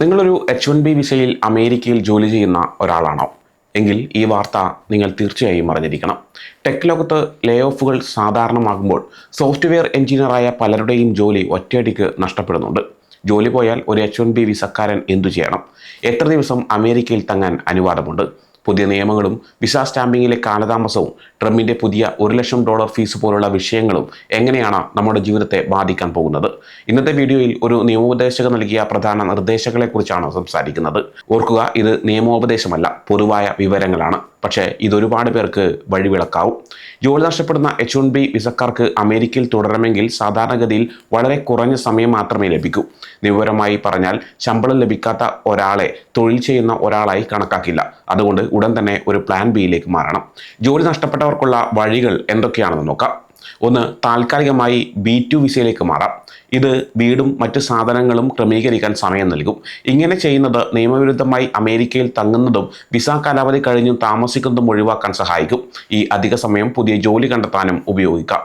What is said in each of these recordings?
നിങ്ങളൊരു H one B വിസയിൽ അമേരിക്കയിൽ ജോലി ചെയ്യുന്ന ഒരാളാണോ? എങ്കിൽ ഈ വാർത്ത നിങ്ങൾ തീർച്ചയായും അറിഞ്ഞിരിക്കണം. ടെക് ലോകത്ത് ലേ ഓഫുകൾ സാധാരണമാകുമ്പോൾ സോഫ്റ്റ്വെയർ എഞ്ചിനീയറായ പലരുടെയും ജോലി ഒറ്റയടിക്ക് നഷ്ടപ്പെടുന്നുണ്ട്. ജോലി പോയാൽ ഒരു എച്ച് വൺ ബി വിസക്കാരൻ എന്തു ചെയ്യണം? എത്ര ദിവസം അമേരിക്കയിൽ തങ്ങാൻ അനുവാദമുണ്ട്? പുതിയ നിയമങ്ങളും വിസ സ്റ്റാമ്പിങ്ങിലെ കാലതാമസവും ട്രംപിന്റെ പുതിയ ഒരു ലക്ഷം ഡോളർ ഫീസ് പോലുള്ള വിഷയങ്ങളും എങ്ങനെയാണ് നമ്മുടെ ജീവിതത്തെ ബാധിക്കാൻ പോകുന്നത്? ഇന്നത്തെ വീഡിയോയിൽ ഒരു നിയമോപദേശക നൽകിയ പ്രധാന നിർദ്ദേശങ്ങളെക്കുറിച്ചാണ് സംസാരിക്കുന്നത്. ഓർക്കുക ഇത് നിയമോപദേശമല്ല പൊതുവായ വിവരങ്ങളാണ്. പക്ഷേ ഇതൊരുപാട് പേർക്ക് വഴിവിളക്കാവും. ജോലി നഷ്ടപ്പെടുന്ന എച്ച് വൺ ബി വിസക്കാർക്ക് അമേരിക്കയിൽ തുടരണമെങ്കിൽ സാധാരണഗതിയിൽ വളരെ കുറഞ്ഞ സമയം മാത്രമേ ലഭിക്കൂ. നിയമപരമായി പറഞ്ഞാൽ ശമ്പളം ലഭിക്കാത്ത ഒരാളെ തൊഴിൽ ചെയ്യുന്ന ഒരാളായി കണക്കാക്കില്ല. അതുകൊണ്ട് ഉടൻ തന്നെ ഒരു പ്ലാൻ ബിയിലേക്ക് മാറണം. ജോലി നഷ്ടപ്പെട്ടവർക്കുള്ള വഴികൾ എന്തൊക്കെയാണെന്ന് നോക്കാം. ഒന്ന് താൽക്കാലികമായി ബി ടു വിസയിലേക്ക് മാറാം. ഇത് വീടും മറ്റ് സാധനങ്ങളും ക്രമീകരിക്കാൻ സമയം നൽകും. ഇങ്ങനെ ചെയ്യുന്നത് നിയമവിരുദ്ധമായി അമേരിക്കയിൽ തങ്ങുന്നതും വിസ കാലാവധി കഴിഞ്ഞും താമസിക്കുന്നതും ഒഴിവാക്കാൻ സഹായിക്കും. ഈ അധിക സമയം പുതിയ ജോലി കണ്ടെത്താനും ഉപയോഗിക്കാം.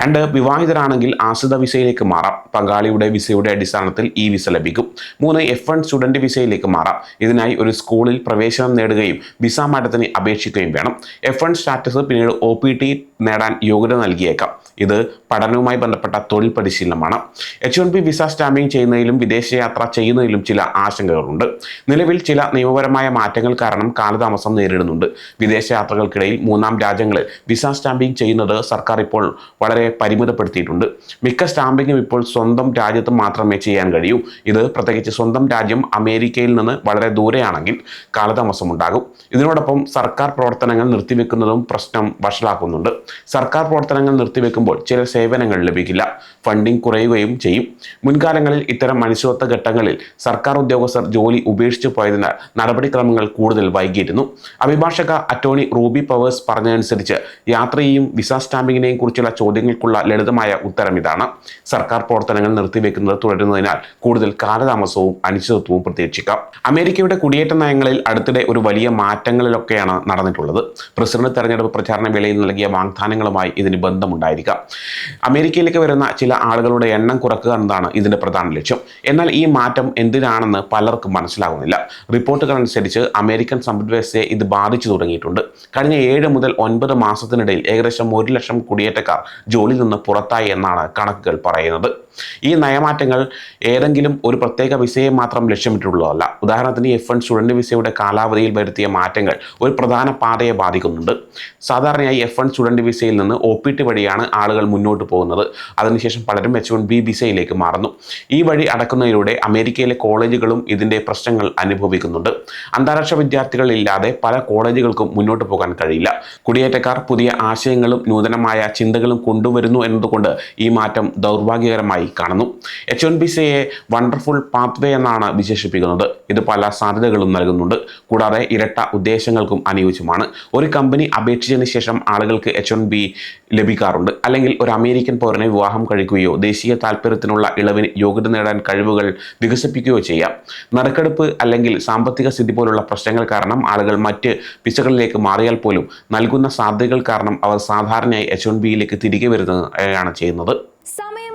രണ്ട് വിവാഹിതരാണെങ്കിൽ ആശ്രിത വിസയിലേക്ക് മാറാം. പങ്കാളിയുടെ വിസയുടെ അടിസ്ഥാനത്തിൽ ഈ വിസ ലഭിക്കും. മൂന്ന് എഫ് വൺ സ്റ്റുഡന്റ് വിസയിലേക്ക് മാറാം. ഇതിനായി ഒരു സ്കൂളിൽ പ്രവേശനം നേടുകയും വിസ മാറ്റത്തിന് അപേക്ഷിക്കുകയും വേണം. എഫ് വൺ സ്റ്റാറ്റസ് പിന്നീട് ഒ നേടാൻ യോഗ്യത നൽകിയേക്കാം. ഇത് പഠനവുമായി ബന്ധപ്പെട്ട തൊഴിൽ പരിശീലനമാണ്. H one B visa stamping ചെയ്യുന്നതിലും വിദേശയാത്ര ചെയ്യുന്നതിലും ചില ആശങ്കകളുണ്ട്. നിലവിൽ ചില നിയമപരമായ മാറ്റങ്ങൾ കാരണം കാലതാമസം നേരിടുന്നുണ്ട്. വിദേശയാത്രകൾക്കിടയിൽ മൂന്നാം രാജ്യങ്ങളിൽ വിസ സ്റ്റാമ്പിംഗ് ചെയ്യുന്നത് സർക്കാർ ഇപ്പോൾ വളരെ പരിമിതപ്പെടുത്തിയിട്ടുണ്ട്. മിക്ക സ്റ്റാമ്പിങ്ങും ഇപ്പോൾ സ്വന്തം രാജ്യത്ത് മാത്രമേ ചെയ്യാൻ കഴിയൂ. ഇത് പ്രത്യേകിച്ച് സ്വന്തം രാജ്യം അമേരിക്കയിൽ നിന്ന് വളരെ ദൂരെയാണെങ്കിൽ കാലതാമസം ഉണ്ടാകും. ഇതിനോടൊപ്പം സർക്കാർ പ്രവർത്തനങ്ങൾ നിർത്തിവെക്കുന്നതും പ്രശ്നം വഷളാക്കുന്നുണ്ട്. സർക്കാർ പ്രവർത്തനങ്ങൾ നിർത്തിവെക്കുമ്പോൾ ചില സേവനങ്ങൾ ലഭിക്കില്ല. ഫണ്ടിംഗ് കുറയുകയും ചെയ്യും. മുൻകാലങ്ങളിൽ ഇത്തരം മനുഷ്യത്വ ഘട്ടങ്ങളിൽ സർക്കാർ ഉദ്യോഗസ്ഥർ ജോലി ഉപേക്ഷിച്ചു പോയതിനാൽ നടപടിക്രമങ്ങൾ കൂടുതൽ വൈകിയിരുന്നു. അഭിഭാഷക അറ്റോർണി റൂബി പവേഴ്സ് പറഞ്ഞതനുസരിച്ച് യാത്രയെയും വിസ സ്റ്റാമ്പിങ്ങിനെയും കുറിച്ചുള്ള ചോദ്യങ്ങൾക്കുള്ള ലളിതമായ ഉത്തരം ഇതാണ്. സർക്കാർ പ്രവർത്തനങ്ങൾ നിർത്തിവെക്കുന്നത് തുടരുന്നതിനാൽ കൂടുതൽ കാലതാമസവും അനിശ്ചിതത്വവും പ്രതീക്ഷിക്കാം. അമേരിക്കയുടെ കുടിയേറ്റ നയങ്ങളിൽ അടുത്തിടെ ഒരു വലിയ മാറ്റങ്ങളിലൊക്കെയാണ് നടന്നിട്ടുള്ളത്. പ്രസിഡന്റ് തെരഞ്ഞെടുപ്പ് പ്രചാരണ വേളയിൽ നൽകിയ വാഗ്ദാനങ്ങളുമായി ഇതിന് ബന്ധമുണ്ടായിരിക്കാം. അമേരിക്കയിലേക്ക് വരുന്ന ചില ആളുകളുടെ എണ്ണം കുറക്കുക എന്നതാണ് ഇതിന്റെ പ്രധാന ലക്ഷ്യം. എന്നാൽ ഈ മാറ്റം എന്തിനാണെന്ന് പലർക്കും മനസ്സിലാകുന്നില്ല. റിപ്പോർട്ടുകൾ അനുസരിച്ച് അമേരിക്കൻ സമ്പദ്വ്യവസ്ഥയെ ഇത് ബാധിച്ചു തുടങ്ങിയിട്ടുണ്ട്. കഴിഞ്ഞ ഏഴ് മുതൽ ഒൻപത് മാസത്തിനിടയിൽ ഏകദേശം ഒരു ലക്ഷം കുടിയേറ്റക്കാർ ജോലിയിൽ നിന്ന് പുറത്തായി എന്നാണ് കണക്കുകൾ പറയുന്നത്. ഈ നയമാറ്റങ്ങൾ ഏതെങ്കിലും ഒരു പ്രത്യേക വിസയെ മാത്രം ലക്ഷ്യമിട്ടുള്ളതല്ല ഉദാഹരണത്തിന് എഫ് വൺ സ്റ്റുഡന്റ് വിസയുടെ കാലാവധിയിൽ വരുത്തിയ മാറ്റങ്ങൾ ഒരു പ്രധാന പാതയെ ബാധിക്കുന്നുണ്ട്. സാധാരണയായി എഫ് വൺ സ്റ്റുഡന്റ് വിസയിൽ നിന്ന് ഒ പി ടി വഴിയാണ് ആളുകൾ മുന്നോട്ട് പോകുന്നത്. അതിനുശേഷം പലരും എച്ച് വൺ ബി വിസയിലേക്ക് മാറുന്നു. ഈ വഴി അടക്കുന്നതിലൂടെ അമേരിക്കയിലെ കോളേജുകളും ഇതിന്റെ പ്രശ്നങ്ങൾ അനുഭവിക്കുന്നുണ്ട്. അന്താരാഷ്ട്ര വിദ്യാർത്ഥികളില്ലാതെ പല കോളേജുകൾക്കും മുന്നോട്ട് പോകാൻ കഴിയില്ല. കുടിയേറ്റക്കാർ പുതിയ ആശയങ്ങളും നൂതനമായ ചിന്തകളും കൊണ്ടുവരുന്നു എന്നതുകൊണ്ട് ഈ മാറ്റം ദൗർഭാഗ്യകരമായി കാണുന്നു. എച്ച് വൺ ബി സിയെ വണ്ടർഫുൾ പാത്വേ എന്നാണ് വിശേഷിപ്പിക്കുന്നത്. ഇത് പല സാധ്യതകളും നൽകുന്നുണ്ട്. കൂടാതെ ഇരട്ട ഉദ്ദേശങ്ങൾക്കും അനുയോജ്യമാണ്. ഒരു കമ്പനി അപേക്ഷിച്ചതിന് ശേഷം ആളുകൾക്ക് എച്ച് വൺ ബി ലഭിക്കാറുണ്ട്. അല്ലെങ്കിൽ ഒരു അമേരിക്കൻ പൗരനെ വിവാഹം കഴിക്കുകയോ ദേശീയ താല്പര്യത്തിനുള്ള ഇളവിന് യോഗ്യത നേടാൻ കഴിവുകൾ വികസിപ്പിക്കുകയോ ചെയ്യാം. നറുക്കെടുപ്പ് അല്ലെങ്കിൽ സാമ്പത്തിക സ്ഥിതി പോലുള്ള പ്രശ്നങ്ങൾ കാരണം ആളുകൾ മറ്റ് പിച്ചകളിലേക്ക് മാറിയാൽ പോലും നൽകുന്ന സാധ്യതകൾ കാരണം അവർ സാധാരണയായി എച്ച് വൺ ബിയിലേക്ക് തിരികെ വരുന്നതാണ് ചെയ്യുന്നത്. സമയം